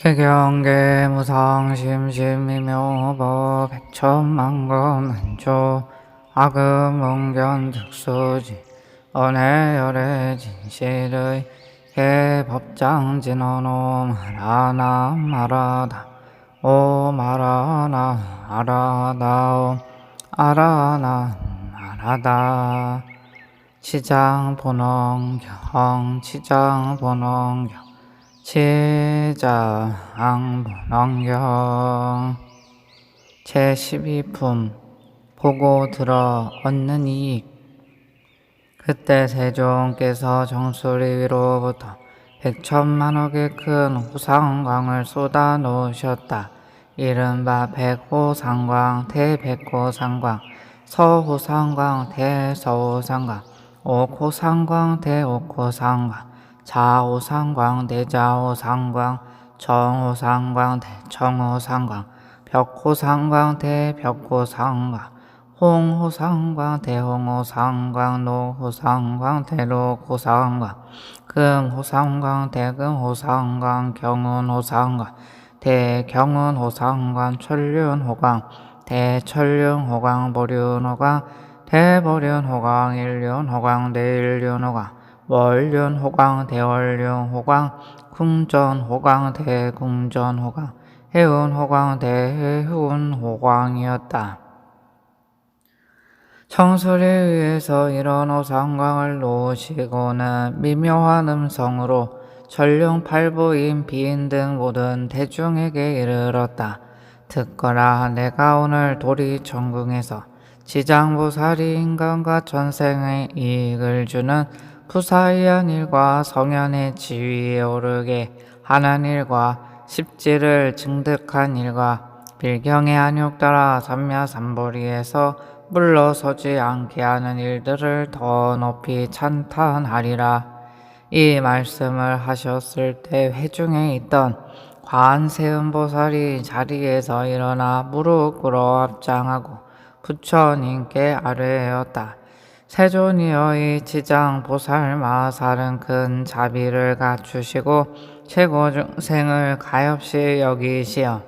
개경계 무상심심이묘보 백천만검한조 아금응견 특수지 언해열의 진실의 개법장 진언오 말하나 말하다. 오 말하나 알아다오 알아나 말하다. 치장 본원경 치장 본원경 치장 본원경 제12품 보고 들어 얻는 이익 그때 세종께서 정수리 위로부터 백천만억의 큰 호상광을 쏟아 놓으셨다. 이른바 백호상광, 대백호상광, 서호상광, 대서호상광, 옥호상광, 대옥호상광, 자호상광, 대자호상광, 정호상광, 대정호상광, 벽호상광, 대벽호상광, 홍호상광, 대홍호상광, 노호상광, 대록호상광, 금호상광, 대금호상광, 경운호상광, 대경운호상광, 천륜호광, 대천륜호광, 보륜호광, 대보륜호광, 일륜호광, 대일륜호광, 월륜호광, 대월륜호광, 궁전호광, 대궁전호광, 해운호광, 대해운호광이었다. 청소를 위해서 이런 호상광을 놓으시고는 미묘한 음성으로 전룡팔부인 비인 등 모든 대중에게 이르렀다. 듣거라 내가 오늘 도리 전궁에서 지장보살이 인간과 전생의 이익을 주는 부사의한 일과 성현의 지위에 오르게 하는 일과 십지를 증득한 일과 빌경의 안욕 따라 삼야삼보리에서 물러서지 않게 하는 일들을 더 높이 찬탄하리라. 이 말씀을 하셨을 때 회중에 있던 관세음보살이 자리에서 일어나 무릎 꿇어 합장하고 부처님께 아뢰었다. 세존이여 이 지장 보살 마살은 큰 자비를 갖추시고 최고 중생을 가엾이 여기시어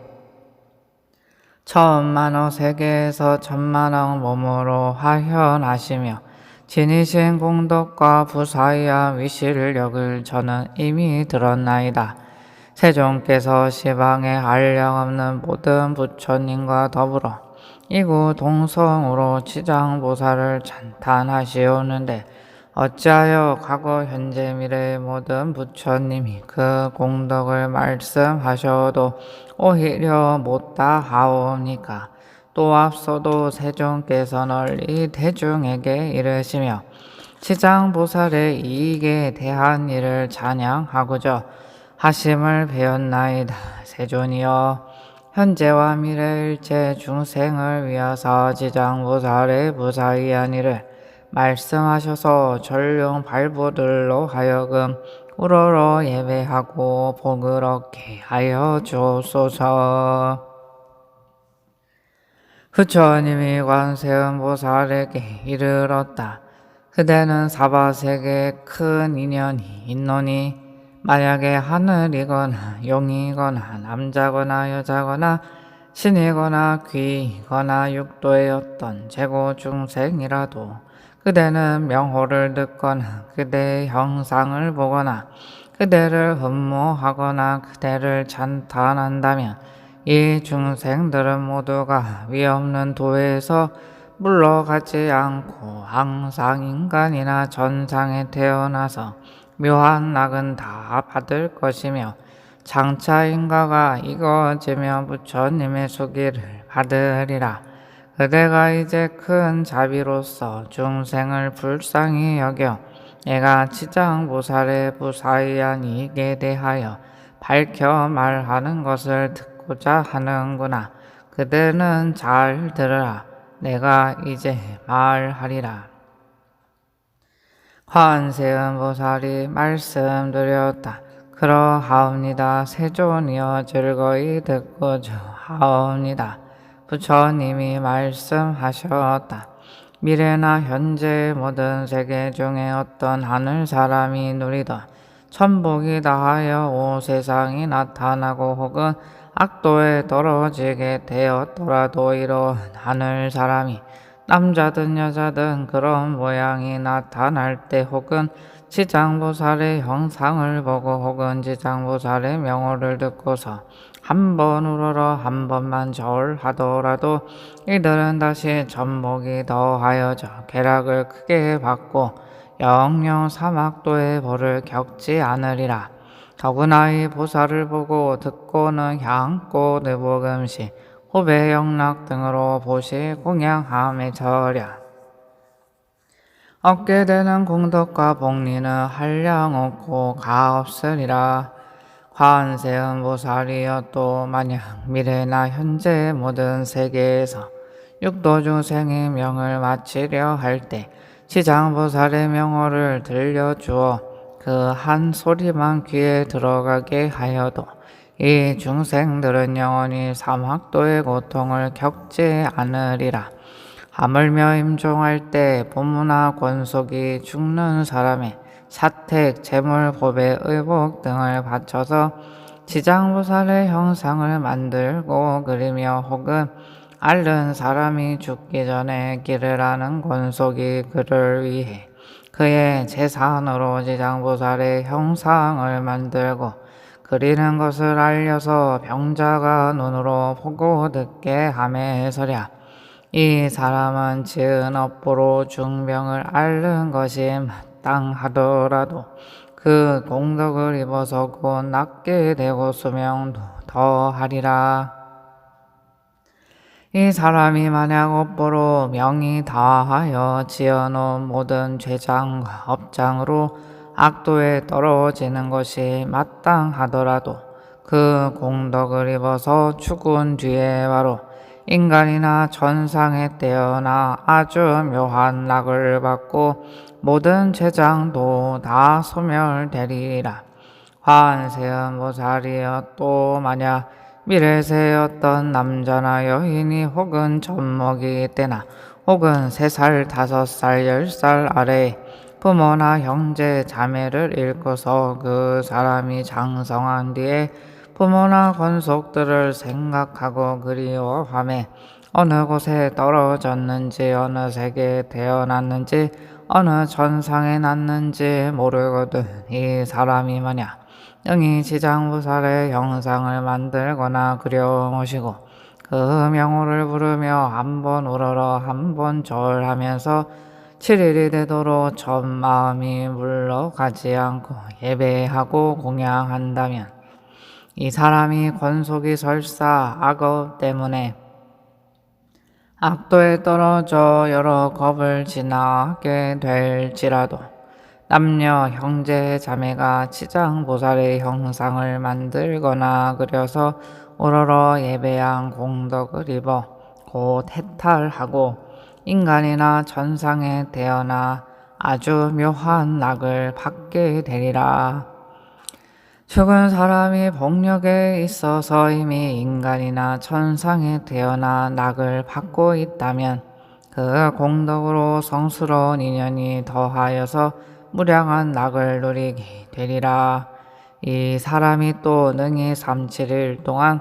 천만억 세계에서 천만억 몸으로 화현하시며 지니신 공덕과 부사이야 위시를 여길 저는 이미 들었나이다. 세종께서 시방에 한량없는 모든 부처님과 더불어 이구 동성으로 지장보살을 찬탄하시오는데 어찌하여 과거 현재 미래의 모든 부처님이 그 공덕을 말씀하셔도 오히려 못다 하오니까 또 앞서도 세종께서 널리 대중에게 이르시며 지장보살의 이익에 대한 일을 찬양하고자 하심을 배웠나이다. 세존이여 현재와 미래 일체 중생을 위하사 지장보살의 부사의한 일을 말씀하셔서 전룡 발부들로 하여금 우러러 예배하고 복을 얻게 하여 주옵소서. 부처님이 관세음보살에게 이르렀다. 그대는 사바세계에 큰 인연이 있노니 만약에 하늘이거나 용이거나 남자거나 여자거나 신이거나 귀거나 육도의 어떤 재고 중생이라도 그대는 명호를 듣거나 그대의 형상을 보거나 그대를 흠모하거나 그대를 찬탄한다면 이 중생들은 모두가 위없는 도에서 물러가지 않고 항상 인간이나 전상에 태어나서 묘한 낙은 다 받을 것이며 장차 인가가 이거지며 부처님의 수기를 받으리라. 그대가 이제 큰 자비로서 중생을 불쌍히 여겨 내가 지장보살의 부사의한 이익에 대하여 밝혀 말하는 것을 듣고자 하는구나. 그대는 잘 들으라. 내가 이제 말하리라. 관세음 보살이 말씀드렸다. 그러하옵니다. 세존이여 즐거이 듣고자 하옵니다. 부처님이 말씀하셨다. 미래나 현재 모든 세계 중에 어떤 하늘 사람이 누리던 천복이 다하여 온 세상이 나타나고 혹은 악도에 떨어지게 되었더라도 이런 하늘 사람이 남자든 여자든 그런 모양이 나타날 때 혹은 지장보살의 형상을 보고 혹은 지장보살의 명호를 듣고서 한번 우러러 한 번만 절하더라도 이들은 다시 전복이 더하여져 쾌락을 크게 받고 영영 사막도의 벌을 겪지 않으리라. 더구나 이 보살을 보고 듣고는 향고 느보금시 호배 영락 등으로 보시 공양함에 절야. 얻게 되는 공덕과 복리는 한량 없고 가 없으리라. 관세음 보살이여 또 만약 미래나 현재 모든 세계에서 육도 중생의 명을 마치려 할 때 지장보살의 명호를 들려주어 그 한 소리만 귀에 들어가게 하여도 이 중생들은 영원히 사막도의 고통을 겪지 않으리라. 하물며 임종할 때 부모나 권속이 죽는 사람의 사택, 재물, 법의 의복 등을 바쳐서 지장보살의 형상을 만들고 그리며 혹은 앓는 사람이 죽기 전에 길을 아는 권속이 그를 위해 그의 재산으로 지장보살의 형상을 만들고 그리는 것을 알려서 병자가 눈으로 보고 듣게 함에서랴. 이 사람은 지은 업보로 중병을 앓는 것이 마땅하더라도 그 공덕을 입어서 곧 낫게 되고 수명도 더하리라. 이 사람이 만약 업보로 명이 다하여 지어놓은 모든 죄장과 업장으로 악도에 떨어지는 것이 마땅하더라도 그 공덕을 입어서 죽은 뒤에 바로 인간이나 천상에 떼어나 아주 묘한 낙을 받고 모든 재장도 다 소멸되리라. 환세음 보살이여 또 만약 미래세였던 남자나 여인이 혹은 젖먹이 때나 혹은 세 살, 다섯 살, 열 살 아래 부모나 형제, 자매를 잃고서 그 사람이 장성한 뒤에 부모나 권속들을 생각하고 그리워하며 어느 곳에 떨어졌는지 어느 세계에 태어났는지 어느 천상에 났는지 모르거든 이 사람이 뭐냐 능히 지장부살의 형상을 만들거나 그려오시고 그 명호를 부르며 한번 우러러 한번 절하면서 7일이 되도록 전 마음이 물러가지 않고 예배하고 공양한다면 이 사람이 권속이 설사 악업 때문에 악도에 떨어져 여러 겁을 지나게 될지라도 남녀 형제 자매가 치장보살의 형상을 만들거나 그려서 오러러 예배한 공덕을 입어 곧 해탈하고 인간이나 천상에 태어나 아주 묘한 낙을 받게 되리라. 죽은 사람이 복력에 있어서 이미 인간이나 천상에 태어나 낙을 받고 있다면 그 공덕으로 성스러운 인연이 더하여서 무량한 낙을 누리게 되리라. 이 사람이 또 능히 삼칠일 동안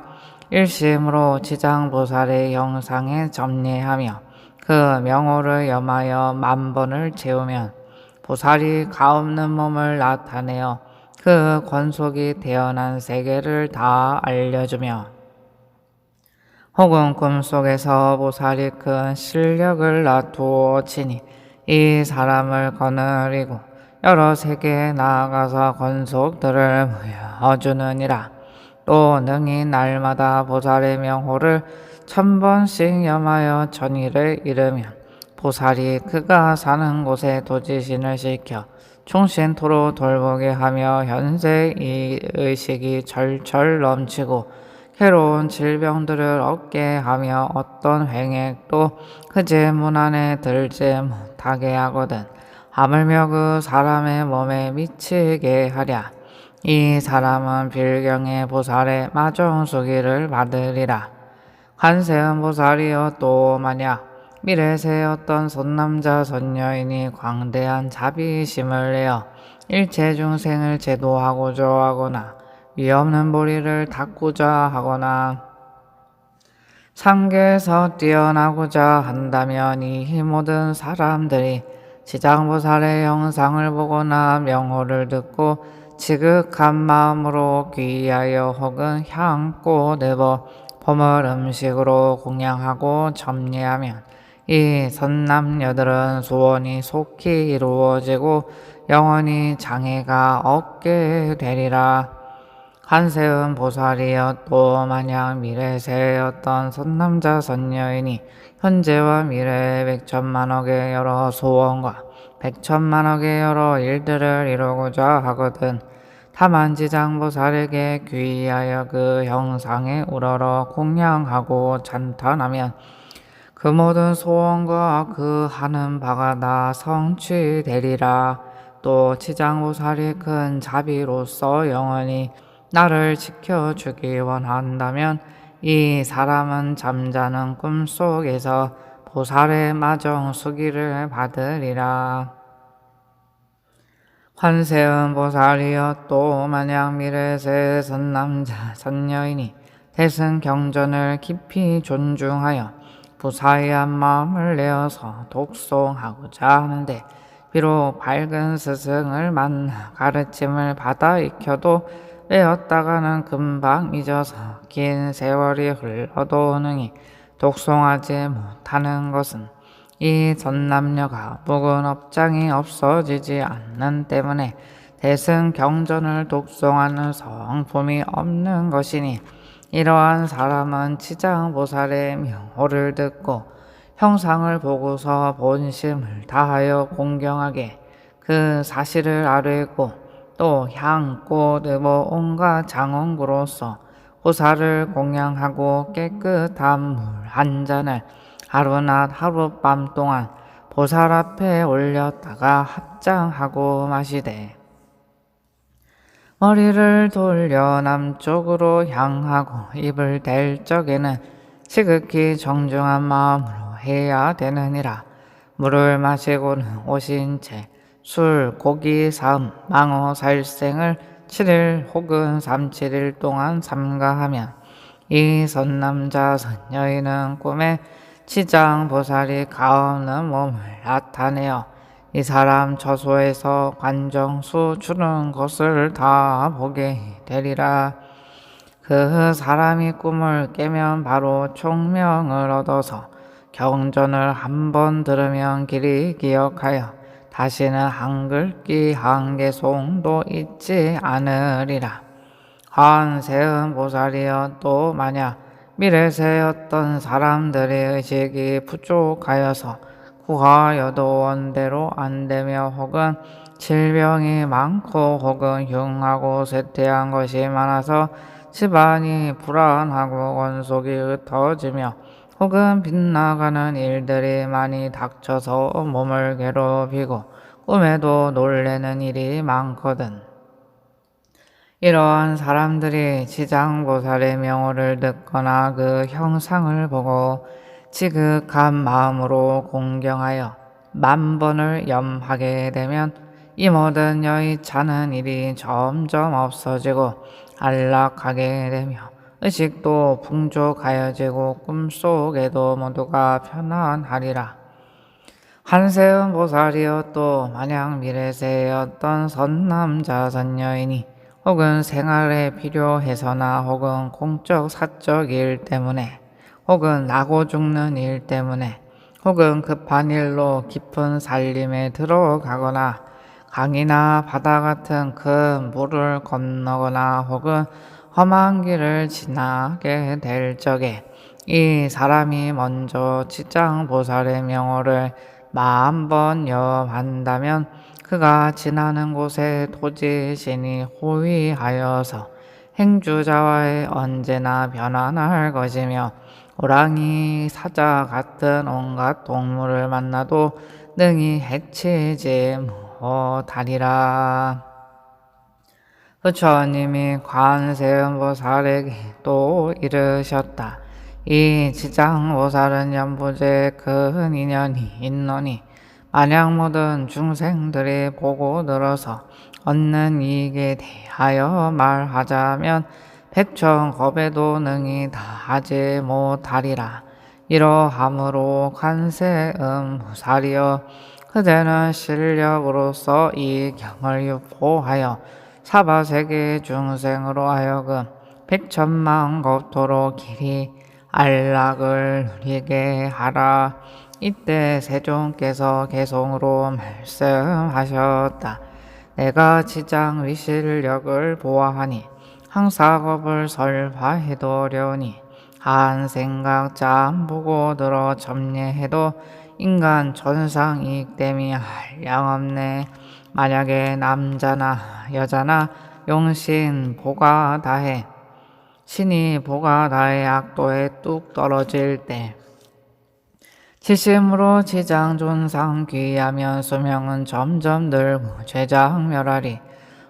일심으로 지장보살의 영상에 점례하며 그 명호를 염하여 만 번을 채우면 보살이 가없는 몸을 나타내어 그 권속이 태어난 세계를 다 알려주며 혹은 꿈속에서 보살이 큰 실력을 나두어 치니 이 사람을 거느리고 여러 세계에 나아가서 권속들을 모여주느니라. 또 능히 날마다 보살의 명호를 천 번씩 염하여 천일을 잃으면 보살이 그가 사는 곳에 도지신을 시켜 충신토로 돌보게 하며 현세 이 의식이 절절 넘치고 괴로운 질병들을 얻게 하며 어떤 횡액도 그제 문 안에 들지 못하게 하거든. 하물며 그 사람의 몸에 미치게 하랴. 이 사람은 빌경의 보살의 마정수기를 받으리라 한세음 보살이여 또 만약 미래세 어떤 손남자 손여인이 광대한 자비심을 내어 일체 중생을 제도하고자 하거나 위없는 보리를 닦고자 하거나 상계에서 뛰어나고자 한다면 이 모든 사람들이 지장보살의 영상을 보거나 명호를 듣고 지극한 마음으로 귀하여 혹은 향꽃 내버 보물 음식으로 공양하고 점례하면 이 선남녀들은 소원이 속히 이루어지고 영원히 장애가 없게 되리라. 한세음 보살이여 또 마냥 미래세였던 선남자 선녀이니 현재와 미래의 백천만억의 여러 소원과 백천만억의 여러 일들을 이루고자 하거든 타만지장보살에게 귀하여 그 형상에 우러러 공양하고 찬탄하면 그 모든 소원과 그 하는 바가 다 성취되리라. 또 지장보살이 큰 자비로서 영원히 나를 지켜주기 원한다면 이 사람은 잠자는 꿈속에서 보살의 마정 수기를 받으리라. 환세음 보살이여 또 만약 미래세 선남자 선녀이니 대승 경전을 깊이 존중하여 부사의한 마음을 내어서 독송하고자 하는데 비록 밝은 스승을 만나 가르침을 받아 익혀도 빼었다가는 금방 잊어서 긴 세월이 흘러도 능히 독송하지 못하는 것은 이 전남녀가 묵은 업장이 없어지지 않는 때문에 대승 경전을 독송하는 성품이 없는 것이니 이러한 사람은 지장보살의 명호를 듣고 형상을 보고서 본심을 다하여 공경하게 그 사실을 알고 또 향, 꽃, 의보, 온갖 장원구로서 보살을 공양하고 깨끗한 물 한 잔을 하루낮 하룻밤 동안 보살 앞에 올렸다가 합장하고 마시되 머리를 돌려 남쪽으로 향하고 입을 댈 적에는 지극히 정중한 마음으로 해야 되느니라. 물을 마시고는 오신 채 술, 고기, 삶, 망어, 살생을 7일 혹은 3, 7일 동안 삼가하면 이 선남자 선여인은 꿈에 치장 보살이 가없는 몸을 나타내어 이 사람 저소에서 관정수 주는 것을 다 보게 되리라. 그 사람이 꿈을 깨면 바로 총명을 얻어서 경전을 한 번 들으면 길이 기억하여 다시는 한글기 한개송도 잊지 않으리라. 한세음 보살이여 또 만약 미래 세였던 사람들의 의식이 부족하여서 구하여도 원대로 안 되며 혹은 질병이 많고 혹은 흉하고 쇠퇴한 것이 많아서 집안이 불안하고 원속이 흩어지며 혹은 빗나가는 일들이 많이 닥쳐서 몸을 괴롭히고 꿈에도 놀래는 일이 많거든. 이러한 사람들이 지장보살의 명호를 듣거나 그 형상을 보고 지극한 마음으로 공경하여 만 번을 염하게 되면 이 모든 여의찮은 일이 점점 없어지고 안락하게 되며 의식도 풍족하여지고 꿈속에도 모두가 편안하리라. 한세음 보살이여 또 만약 미래세였던 선남자 선녀이니 혹은 생활에 필요해서나 혹은 공적 사적 일 때문에 혹은 나고 죽는 일 때문에 혹은 급한 일로 깊은 살림에 들어가거나 강이나 바다 같은 큰 물을 건너거나 혹은 험한 길을 지나게 될 적에 이 사람이 먼저 지장보살의 명호를 만번 염한다면 그가 지나는 곳에 토지 신이 호위하여서 행주자와의 언제나 변환할 것이며 호랑이, 사자 같은 온갖 동물을 만나도 능히 해치지 못하리라. 부처님이 관세음보살에게 또 이르셨다. 이 지장보살은 연부제 큰 인연이 있노니 만약 모든 중생들이 보고 들어서 얻는 이익에 대하여 말하자면 백천겁에도 능히 다하지 못하리라. 이러함으로 관세음 무사리여 그대는 실력으로서 이 경을 유포하여 사바세계 중생으로 하여금 백천만 겁도로 길이 안락을 누리게 하라. 이때 세종께서 개송으로 말씀하셨다. 내가 지장 위실력을 보아하니 항사겁을 설파해도 려니 한 생각 짬 보고 들어 점례해도 인간 전상 이익됨이 한량없네. 만약에 남자나 여자나 용신 보가 다해 신이 보가 다해 악도에 뚝 떨어질 때 지심으로 지장 존상 귀하면 수명은 점점 늘고 죄장 멸하리.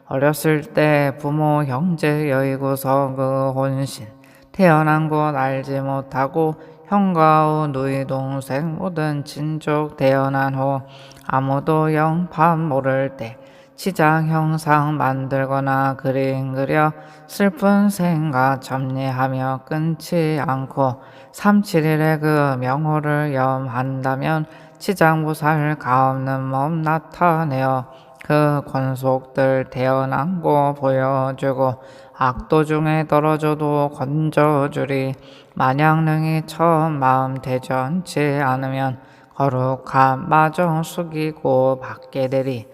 어렸을 때 부모 형제 여의고서 그 혼신 태어난 곳 알지 못하고 형과 후 누이 동생 모든 친족 태어난 후 아무도 영판 모를 때 치장 형상 만들거나 그림 그려 슬픈 생각 점례하며 끊지 않고 삼칠일에 그 명호를 염한다면 치장보살 가없는 몸 나타내어 그 권속들 태어난 고 보여주고 악도 중에 떨어져도 건져주리. 만약 능히 처음 마음 대전치 않으면 거룩한 마정 숙이고 받게 되리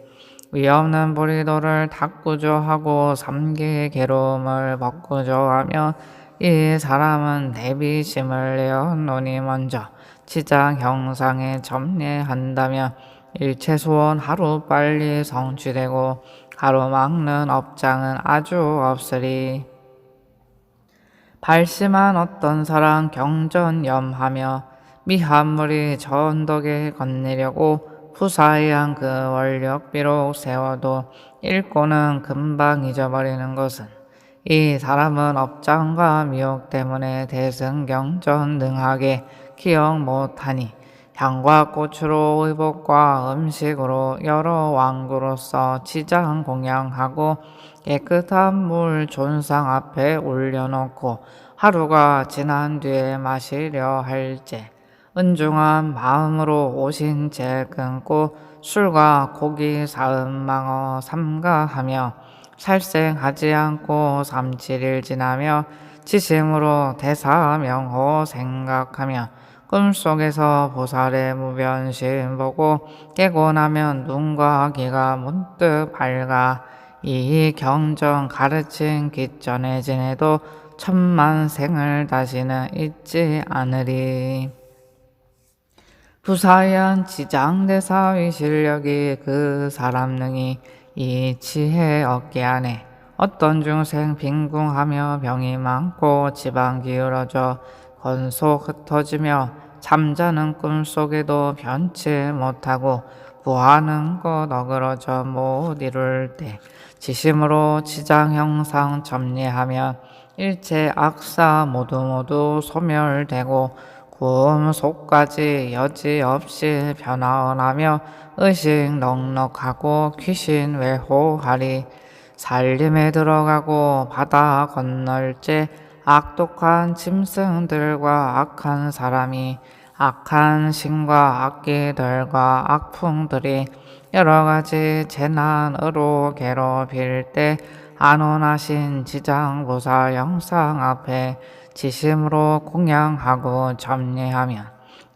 위없는 불의도를 닦구조하고 삼계의 괴로움을 벗구조하며 이 사람은 내비심을 내어노니 먼저 지장 형상에 점례한다면 일체 소원 하루 빨리 성취되고 가로막는 업장은 아주 없으리. 발심한 어떤 사람 경전염하며 미한물이 전덕에 건네려고 푸사의한 그 원력 비록 세워도 읽고는 금방 잊어버리는 것은 이 사람은 업장과 미혹 때문에 대승경전 능하게 기억 못하니 향과 꽃으로 의복과 음식으로 여러 왕구로서 지장 공양하고 깨끗한 물 존상 앞에 올려놓고 하루가 지난 뒤에 마시려 할제 은중한 마음으로 오신 제 끊고 술과 고기 사음 망어 삼가하며 살생하지 않고 삼칠일 지나며 지심으로 대사명호 생각하며 꿈속에서 보살의 무변심 보고 깨고 나면 눈과 귀가 문득 밝아 이 경전 가르친 기전에 지내도 천만 생을 다시는 잊지 않으리. 부사연 지장대사의 실력이 그 사람 능히 이 지혜 얻게 하네. 어떤 중생 빈궁하며 병이 많고 지방 기울어져 건속 흩어지며 잠자는 꿈속에도 변치 못하고 구하는 것 어그러져 못 이룰 때 지심으로 지장 형상 점리하면 일체 악사 모두 모두 소멸되고 구음 속까지 여지없이 변화하며 의식 넉넉하고 귀신 외호하리. 살림에 들어가고 바다 건널 때 악독한 짐승들과 악한 사람이 악한 신과 악기들과 악풍들이 여러 가지 재난으로 괴롭힐 때 안온하신 지장보살 영상 앞에 지심으로 공양하고 점례하면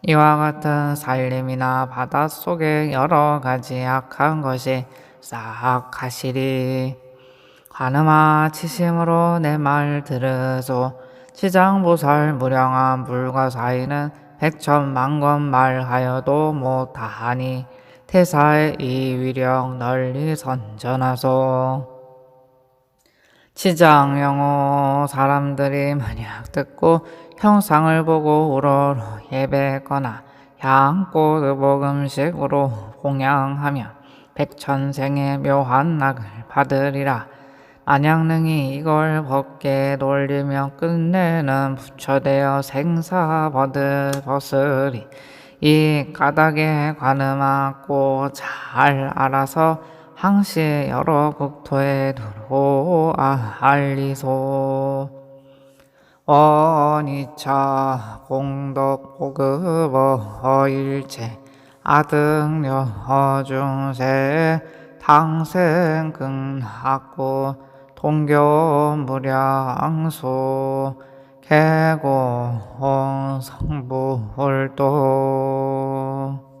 이와 같은 살림이나 바닷속의 여러 가지 악한 것이 싹 가시리. 관음아 치심으로 내 말 들으소 지장보살 무량한 불과 사이는 백천만권 말하여도 못하하니 태사의 이 위력 널리 선전하소 지장영호 사람들이 만약 듣고 형상을 보고 우러러 예배거나 향꽃 의복음식으로 공양하며 백천생의 묘한 낙을 받으리라. 능히 이걸 벗게 돌리며 끝내는 부처되어 생사 버드 벗으리. 이 까닭에 관음하고 잘 알아서 항시 여러 국토에 두루 아 알리소. 원이차 공덕 고급 어 일체 아등려 어중세 당생 근학구 동교 무량수 개고 성부 홀도